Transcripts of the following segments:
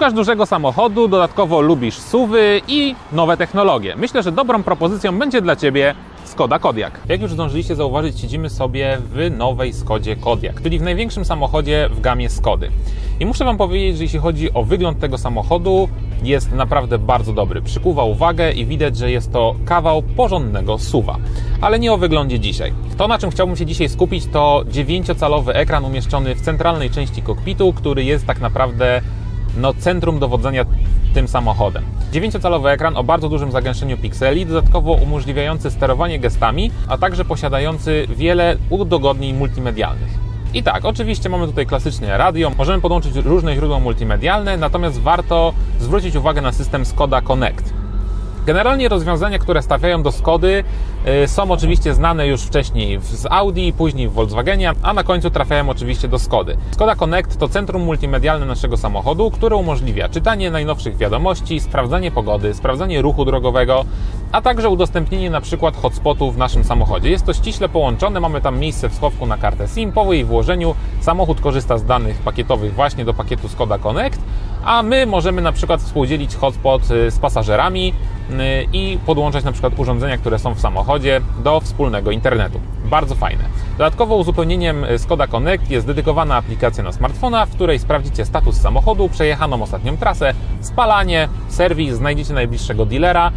Szukasz dużego samochodu, dodatkowo lubisz suwy i nowe technologie. Myślę, że dobrą propozycją będzie dla Ciebie Skoda Kodiaq. Jak już zdążyliście zauważyć, siedzimy sobie w nowej Skodzie Kodiaq, czyli w największym samochodzie w gamie Skody. I muszę Wam powiedzieć, że jeśli chodzi o wygląd tego samochodu, jest naprawdę bardzo dobry. Przykuwa uwagę i widać, że jest to kawał porządnego suwa. Ale nie o wyglądzie dzisiaj. To, na czym chciałbym się dzisiaj skupić, to 9-calowy ekran umieszczony w centralnej części kokpitu, który jest tak naprawdę no, centrum dowodzenia tym samochodem. 9-calowy ekran o bardzo dużym zagęszczeniu pikseli, dodatkowo umożliwiający sterowanie gestami, a także posiadający wiele udogodnień multimedialnych. I tak, oczywiście mamy tutaj klasycznie radio, możemy podłączyć różne źródła multimedialne, natomiast warto zwrócić uwagę na system Skoda Connect. Generalnie rozwiązania, które stawiają do Skody, y, są oczywiście znane już wcześniej z Audi, później w Volkswagenie, a na końcu trafiają oczywiście do Skody. Skoda Connect to centrum multimedialne naszego samochodu, które umożliwia czytanie najnowszych wiadomości, sprawdzanie pogody, sprawdzanie ruchu drogowego, a także udostępnienie przykład hotspotów w naszym samochodzie. Jest to ściśle połączone, mamy tam miejsce w schowku na kartę SIM. Po jej włożeniu samochód korzysta z danych pakietowych właśnie do pakietu Skoda Connect, a my możemy na przykład współdzielić hotspot y, z pasażerami i podłączać na przykład urządzenia, które są w samochodzie do wspólnego internetu. Bardzo fajne. Dodatkowo uzupełnieniem y, Skoda Connect jest dedykowana aplikacja na smartfona, w której sprawdzicie status samochodu, przejechaną ostatnią trasę, spalanie, serwis, znajdziecie najbliższego dealera,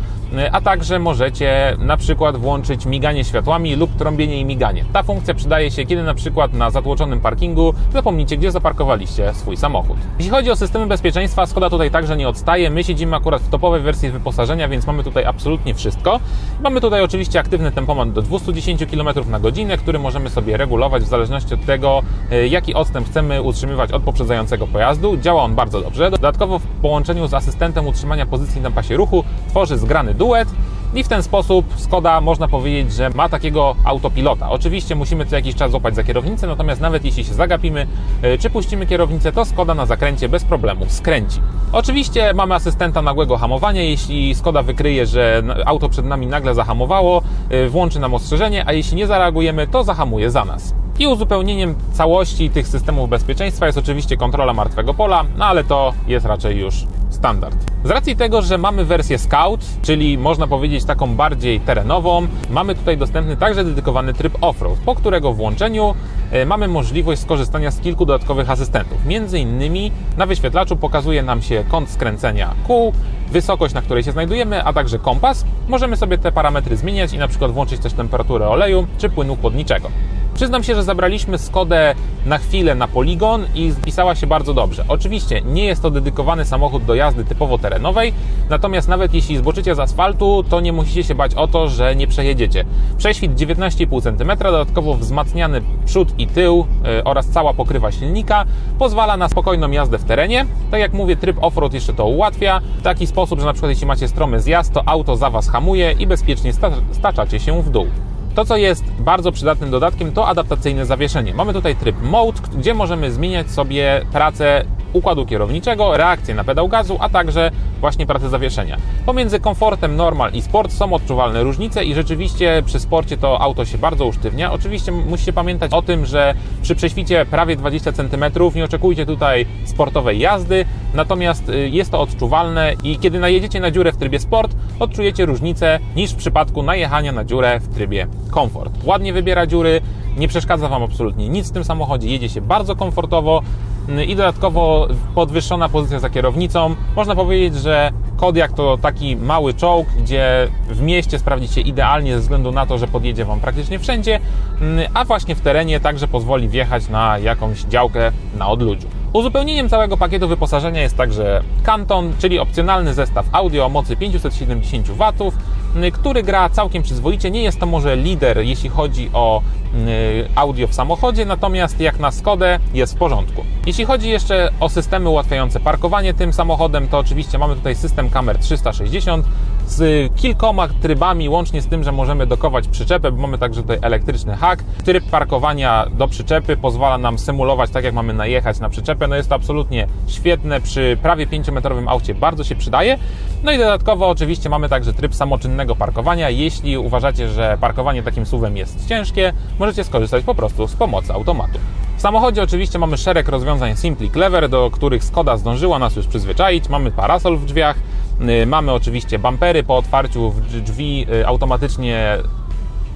a także możecie na przykład włączyć miganie światłami lub trąbienie i miganie. Ta funkcja przydaje się, kiedy na przykład na zatłoczonym parkingu zapomnicie, gdzie zaparkowaliście swój samochód. Jeśli chodzi o systemy bezpieczeństwa, Skoda tutaj także nie odstaje. My siedzimy akurat w topowej wersji wyposażenia, więc mamy tutaj absolutnie wszystko. Mamy tutaj oczywiście aktywny tempomat do 210 km na godzinę, który możemy sobie regulować w zależności od tego, e, jaki odstęp chcemy utrzymywać od poprzedzającego pojazdu. Działa on bardzo dobrze. Dodatkowo w połączeniu z asystentem utrzymania pozycji na pasie ruchu tworzy zgrany duet i w ten sposób Skoda można powiedzieć, że ma takiego autopilota. Oczywiście musimy co jakiś czas złapać za kierownicę, natomiast nawet jeśli się zagapimy e, czy puścimy kierownicę, to Skoda na zakręcie bez problemu skręci. Oczywiście mamy asystenta nagłego hamowania. Jeśli Skoda wykryje, że auto przed nami nagle zahamowało, e, włączy nam ostrzeżenie, a jeśli nie zareagujemy, to zahamuje za nas. I uzupełnieniem całości tych systemów bezpieczeństwa jest oczywiście kontrola martwego pola, no ale to jest raczej już standard. Z racji tego, że mamy wersję Scout, czyli można powiedzieć taką bardziej terenową, mamy tutaj dostępny także dedykowany tryb offroad, po którego włączeniu e, mamy możliwość skorzystania z kilku dodatkowych asystentów. Między innymi na wyświetlaczu pokazuje nam się kąt skręcenia kół, wysokość, na której się znajdujemy, a także kompas. Możemy sobie te parametry zmieniać i na przykład włączyć też temperaturę oleju czy płynu chłodniczego. Przyznam się, że zabraliśmy Skodę na chwilę na poligon i spisała się bardzo dobrze. Oczywiście nie jest to dedykowany samochód do jazdy typowo terenowej, natomiast nawet jeśli zboczycie z asfaltu, to nie musicie się bać o to, że nie przejedziecie. Prześwit 19,5 cm, dodatkowo wzmacniany przód i tył yy, oraz cała pokrywa silnika pozwala na spokojną jazdę w terenie. Tak jak mówię, tryb offroad jeszcze to ułatwia w taki sposób, że na przykład jeśli macie stromy zjazd, to auto za Was hamuje i bezpiecznie sta staczacie się w dół. To, co jest bardzo przydatnym dodatkiem, to adaptacyjne zawieszenie. Mamy tutaj tryb Mode, gdzie możemy zmieniać sobie pracę układu kierowniczego, reakcję na pedał gazu, a także właśnie pracę zawieszenia. Pomiędzy komfortem normal i sport są odczuwalne różnice i rzeczywiście przy sporcie to auto się bardzo usztywnia. Oczywiście musicie pamiętać o tym, że przy prześwicie prawie 20 cm nie oczekujcie tutaj sportowej jazdy, natomiast jest to odczuwalne i kiedy najedziecie na dziurę w trybie sport, odczujecie różnicę niż w przypadku najechania na dziurę w trybie komfort. Ładnie wybiera dziury, nie przeszkadza Wam absolutnie nic w tym samochodzie, jedzie się bardzo komfortowo i dodatkowo podwyższona pozycja za kierownicą. Można powiedzieć, że Kodiaq to taki mały czołg, gdzie w mieście sprawdzicie idealnie ze względu na to, że podjedzie Wam praktycznie wszędzie, a właśnie w terenie także pozwoli wjechać na jakąś działkę na odludziu. Uzupełnieniem całego pakietu wyposażenia jest także Canton, czyli opcjonalny zestaw audio o mocy 570 W, który gra całkiem przyzwoicie. Nie jest to może lider, jeśli chodzi o audio w samochodzie, natomiast jak na Skodę jest w porządku. Jeśli chodzi jeszcze o systemy ułatwiające parkowanie tym samochodem, to oczywiście mamy tutaj system kamer 360 z kilkoma trybami, łącznie z tym, że możemy dokować przyczepę, bo mamy także tutaj elektryczny hak. Tryb parkowania do przyczepy pozwala nam symulować tak, jak mamy najechać na przyczepę. No jest to absolutnie świetne, przy prawie 5-metrowym aucie bardzo się przydaje. No i dodatkowo oczywiście mamy także tryb samoczynnego parkowania. Jeśli uważacie, że parkowanie takim suwem jest ciężkie, możecie skorzystać po prostu z pomocy automatu. Samochodzie oczywiście mamy szereg rozwiązań Simply Clever, do których Skoda zdążyła nas już przyzwyczaić. Mamy parasol w drzwiach, y, mamy oczywiście bumpery po otwarciu drzwi y, automatycznie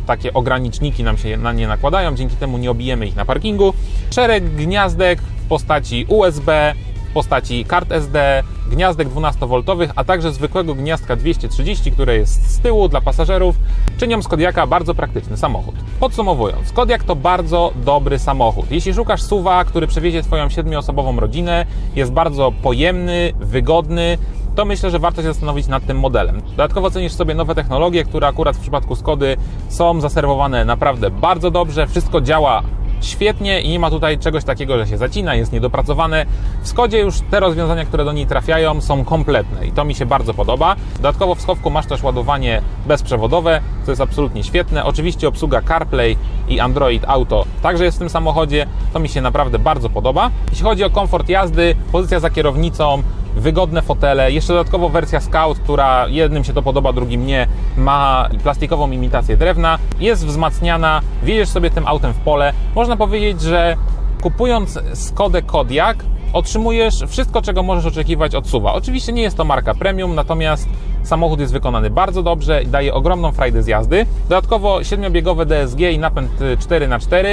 takie ograniczniki nam się na nie nakładają, dzięki temu nie obijemy ich na parkingu. Szereg gniazdek w postaci USB, w postaci kart SD, gniazdek 12V, a także zwykłego gniazdka 230, które jest z tyłu dla pasażerów, czynią z Kodiaka bardzo praktyczny samochód. Podsumowując, Kodiak to bardzo dobry samochód. Jeśli szukasz suwa, który przewiezie Twoją siedmioosobową rodzinę, jest bardzo pojemny, wygodny, to myślę, że warto się zastanowić nad tym modelem. Dodatkowo cenisz sobie nowe technologie, które akurat w przypadku Skody są zaserwowane naprawdę bardzo dobrze, wszystko działa świetnie i nie ma tutaj czegoś takiego, że się zacina, jest niedopracowane. W Skodzie już te rozwiązania, które do niej trafiają, są kompletne i to mi się bardzo podoba. Dodatkowo w schowku masz też ładowanie bezprzewodowe, co jest absolutnie świetne. Oczywiście obsługa CarPlay i Android Auto także jest w tym samochodzie. To mi się naprawdę bardzo podoba. Jeśli chodzi o komfort jazdy, pozycja za kierownicą, wygodne fotele, jeszcze dodatkowo wersja Scout, która jednym się to podoba, drugim nie, ma plastikową imitację drewna, jest wzmacniana, wjedziesz sobie tym autem w pole. Można powiedzieć, że kupując Skodę Kodiaq otrzymujesz wszystko, czego możesz oczekiwać od SUVa. Oczywiście nie jest to marka premium, natomiast samochód jest wykonany bardzo dobrze i daje ogromną frajdę z jazdy. Dodatkowo 7-biegowe DSG i napęd 4x4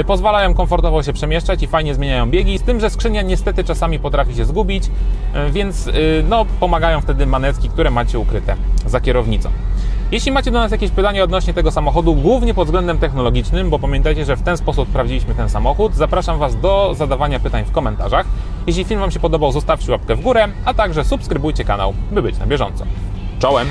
y, pozwalają komfortowo się przemieszczać i fajnie zmieniają biegi, z tym, że skrzynia niestety czasami potrafi się zgubić, y, więc y, no, pomagają wtedy manecki, które macie ukryte za kierownicą. Jeśli macie do nas jakieś pytania odnośnie tego samochodu, głównie pod względem technologicznym, bo pamiętajcie, że w ten sposób sprawdziliśmy ten samochód, zapraszam Was do zadawania pytań w komentarzach. Jeśli film Wam się podobał, zostawcie łapkę w górę, a także subskrybujcie kanał, by być na bieżąco. Czołem!